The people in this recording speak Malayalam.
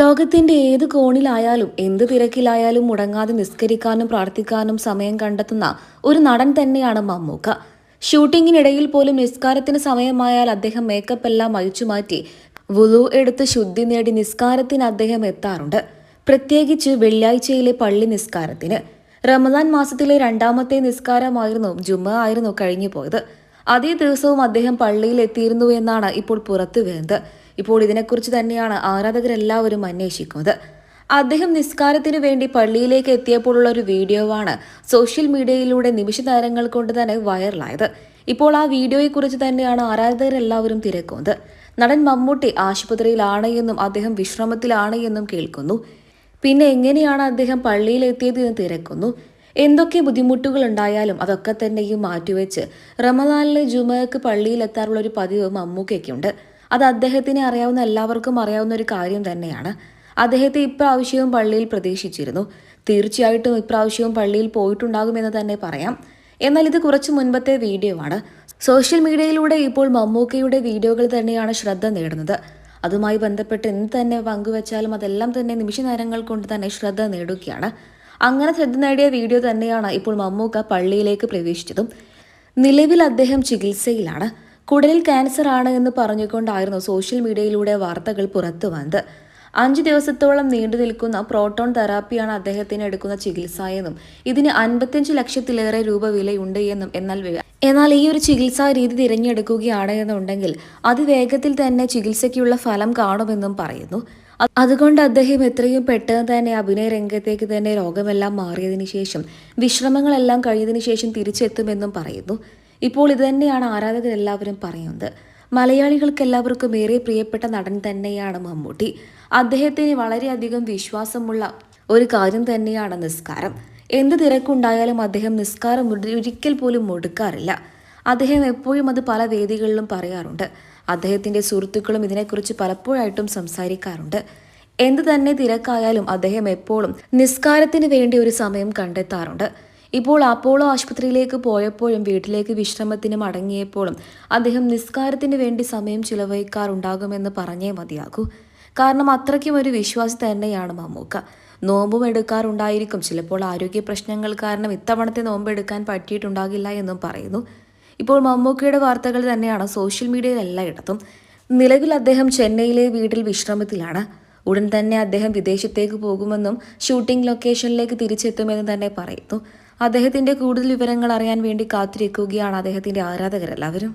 ലോകത്തിന്റെ ഏത് കോണിലായാലും എന്ത് തിരക്കിലായാലും മുടങ്ങാതെ നിസ്കരിക്കാനും പ്രാർത്ഥിക്കാനും സമയം കണ്ടെത്തുന്ന ഒരു നടൻ തന്നെയാണ് മമ്മൂക്ക. ഷൂട്ടിങ്ങിനിടയിൽ പോലും നിസ്കാരത്തിന് സമയമായാൽ അദ്ദേഹം മേക്കപ്പ് എല്ലാം അഴിച്ചുമാറ്റി വുളു എടുത്ത് ശുദ്ധി നേടി നിസ്കാരത്തിന് അദ്ദേഹം എത്താറുണ്ട്. പ്രത്യേകിച്ച് വെള്ളിയാഴ്ചയിലെ പള്ളി നിസ്കാരത്തിന്. റമദാൻ മാസത്തിലെ രണ്ടാമത്തെ നിസ്കാരമായിരുന്നു ജുമ ആയിരുന്നു കഴിഞ്ഞു പോയത് അതേ ദിവസവും അദ്ദേഹം പള്ളിയിൽ എത്തിയിരുന്നു എന്നാണ് ഇപ്പോൾ പുറത്തു വരുന്നത്. ഇപ്പോൾ ഇതിനെക്കുറിച്ച് തന്നെയാണ് ആരാധകരെല്ലാവരും അന്വേഷിക്കുന്നത്. അദ്ദേഹം നിസ്കാരത്തിനു വേണ്ടി പള്ളിയിലേക്ക് എത്തിയപ്പോഴുള്ള ഒരു വീഡിയോവാണ് സോഷ്യൽ മീഡിയയിലൂടെ നിമിഷ താരങ്ങൾ കൊണ്ട് തന്നെ വൈറലായത്. ഇപ്പോൾ ആ വീഡിയോയെക്കുറിച്ച് തന്നെയാണ് ആരാധകരെല്ലാവരും തിരക്കുന്നത്. നടൻ മമ്മൂട്ടി ആശുപത്രിയിലാണ് എന്നും അദ്ദേഹം വിശ്രമത്തിലാണ് എന്നും കേൾക്കുന്നു. പിന്നെ എങ്ങനെയാണ് അദ്ദേഹം പള്ളിയിൽ എത്തിയത് എന്ന് തിരക്കുന്നു. എന്തൊക്കെ ബുദ്ധിമുട്ടുകൾ ഉണ്ടായാലും അതൊക്കെ തന്നെയും മാറ്റിവെച്ച് റമദാനിലെ പള്ളിയിൽ എത്താറുള്ള ഒരു പതിവ് മമ്മൂക്കയ്ക്കുണ്ട്. അത് അദ്ദേഹത്തിനെ അറിയാവുന്ന എല്ലാവർക്കും അറിയാവുന്ന ഒരു കാര്യം തന്നെയാണ്. അദ്ദേഹത്തെ ഇപ്രാവശ്യവും പള്ളിയിൽ പ്രതീക്ഷിച്ചിരുന്നു. തീർച്ചയായിട്ടും ഇപ്രാവശ്യവും പള്ളിയിൽ പോയിട്ടുണ്ടാകുമെന്ന് തന്നെ പറയാം. എന്നാൽ ഇത് കുറച്ച് മുൻപത്തെ വീഡിയോ ആണ്. സോഷ്യൽ മീഡിയയിലൂടെ ഇപ്പോൾ മമ്മൂക്കയുടെ വീഡിയോകൾ തന്നെയാണ് ശ്രദ്ധ നേടുന്നത്. അതുമായി ബന്ധപ്പെട്ട് എന്ത് തന്നെ പങ്കുവച്ചാലും അതെല്ലാം തന്നെ നിമിഷ നേരങ്ങൾ കൊണ്ട് തന്നെ ശ്രദ്ധ നേടുകയാണ്. അങ്ങനെ ശ്രദ്ധ നേടിയ വീഡിയോ തന്നെയാണ് ഇപ്പോൾ മമ്മൂക്ക പള്ളിയിലേക്ക് പ്രവേശിച്ചതും. നിലവിൽ അദ്ദേഹം ചികിത്സയിലാണ്. കുടലിൽ ക്യാൻസർ ആണ് എന്ന് പറഞ്ഞുകൊണ്ടായിരുന്നു സോഷ്യൽ മീഡിയയിലൂടെ വാർത്തകൾ പുറത്തു വന്നത്. അഞ്ച് ദിവസത്തോളം നീണ്ടു നിൽക്കുന്ന പ്രോട്ടോൺ തെറാപ്പിയാണ് അദ്ദേഹത്തിന് എടുക്കുന്ന ചികിത്സ എന്നും ഇതിന് അൻപത്തിയഞ്ച് ലക്ഷത്തിലേറെ രൂപ വിലയുണ്ട് എന്നും എന്നാൽ എന്നാൽ ഈ ഒരു ചികിത്സാ രീതി തിരഞ്ഞെടുക്കുകയാണ് എന്നുണ്ടെങ്കിൽ അതിവേഗത്തിൽ തന്നെ ചികിത്സയ്ക്കുള്ള ഫലം കാണുമെന്നും പറയുന്നു. അതുകൊണ്ട് അദ്ദേഹം എത്രയും പെട്ടെന്ന് തന്നെ അഭിനയ രംഗത്തേക്ക് തന്നെ രോഗമെല്ലാം മാറിയതിനു ശേഷം വിശ്രമങ്ങളെല്ലാം കഴിഞ്ഞതിനു ശേഷം തിരിച്ചെത്തുമെന്നും പറയുന്നു. ഇപ്പോൾ ഇത് തന്നെയാണ് ആരാധകരെല്ലാവരും പറയുന്നത്. മലയാളികൾക്ക് എല്ലാവർക്കും ഏറെ പ്രിയപ്പെട്ട നടൻ തന്നെയാണ് മമ്മൂട്ടി. അദ്ദേഹത്തിന് വളരെയധികം വിശ്വാസമുള്ള ഒരു കാര്യം തന്നെയാണ് നിസ്കാരം. എന്ത് തിരക്കുണ്ടായാലും അദ്ദേഹം നിസ്കാരം ഒരി- ഒരിക്കൽ പോലും മുടുക്കാറില്ല അദ്ദേഹം എപ്പോഴും അത് പല വേദികളിലും പറയാറുണ്ട്. അദ്ദേഹത്തിന്റെ സുഹൃത്തുക്കളും ഇതിനെക്കുറിച്ച് പലപ്പോഴായിട്ടും സംസാരിക്കാറുണ്ട്. എന്ത് തന്നെ തിരക്കായാലും അദ്ദേഹം എപ്പോഴും നിസ്കാരത്തിന് വേണ്ടി ഒരു സമയം കണ്ടെത്താറുണ്ട്. ഇപ്പോൾ അപ്പോളോ ആശുപത്രിയിലേക്ക് പോയപ്പോഴും വീട്ടിലേക്ക് വിശ്രമത്തിന് മടങ്ങിയപ്പോഴും അദ്ദേഹം നിസ്കാരത്തിന് വേണ്ടി സമയം ചിലവഴിക്കാറുണ്ടാകുമെന്ന് പറഞ്ഞേ മതിയാകൂ. കാരണം അത്രയ്ക്കും ഒരു വിശ്വാസി തന്നെയാണ് മമ്മൂക്ക. നോമ്പും എടുക്കാറുണ്ടായിരിക്കും. ചിലപ്പോൾ ആരോഗ്യ പ്രശ്നങ്ങൾ കാരണം ഇത്തവണത്തെ നോമ്പെടുക്കാൻ പറ്റിയിട്ടുണ്ടാകില്ല എന്നും പറയുന്നു. ഇപ്പോൾ മമ്മൂക്കയുടെ വാർത്തകൾ തന്നെയാണ് സോഷ്യൽ മീഡിയയിൽ എല്ലായിടത്തും. നിലവിൽ അദ്ദേഹം ചെന്നൈയിലെ വീട്ടിൽ വിശ്രമത്തിലാണ്. ഉടൻ തന്നെ അദ്ദേഹം വിദേശത്തേക്ക് പോകുമെന്നും ഷൂട്ടിംഗ് ലൊക്കേഷനിലേക്ക് തിരിച്ചെത്തുമെന്നും തന്നെ പറയുന്നു. അദ്ദേഹത്തിന്റെ കൂടുതൽ വിവരങ്ങൾ അറിയാൻ വേണ്ടി കാത്തിരിക്കുകയാണ് അദ്ദേഹത്തിന്റെ ആരാധകരെല്ലാവരും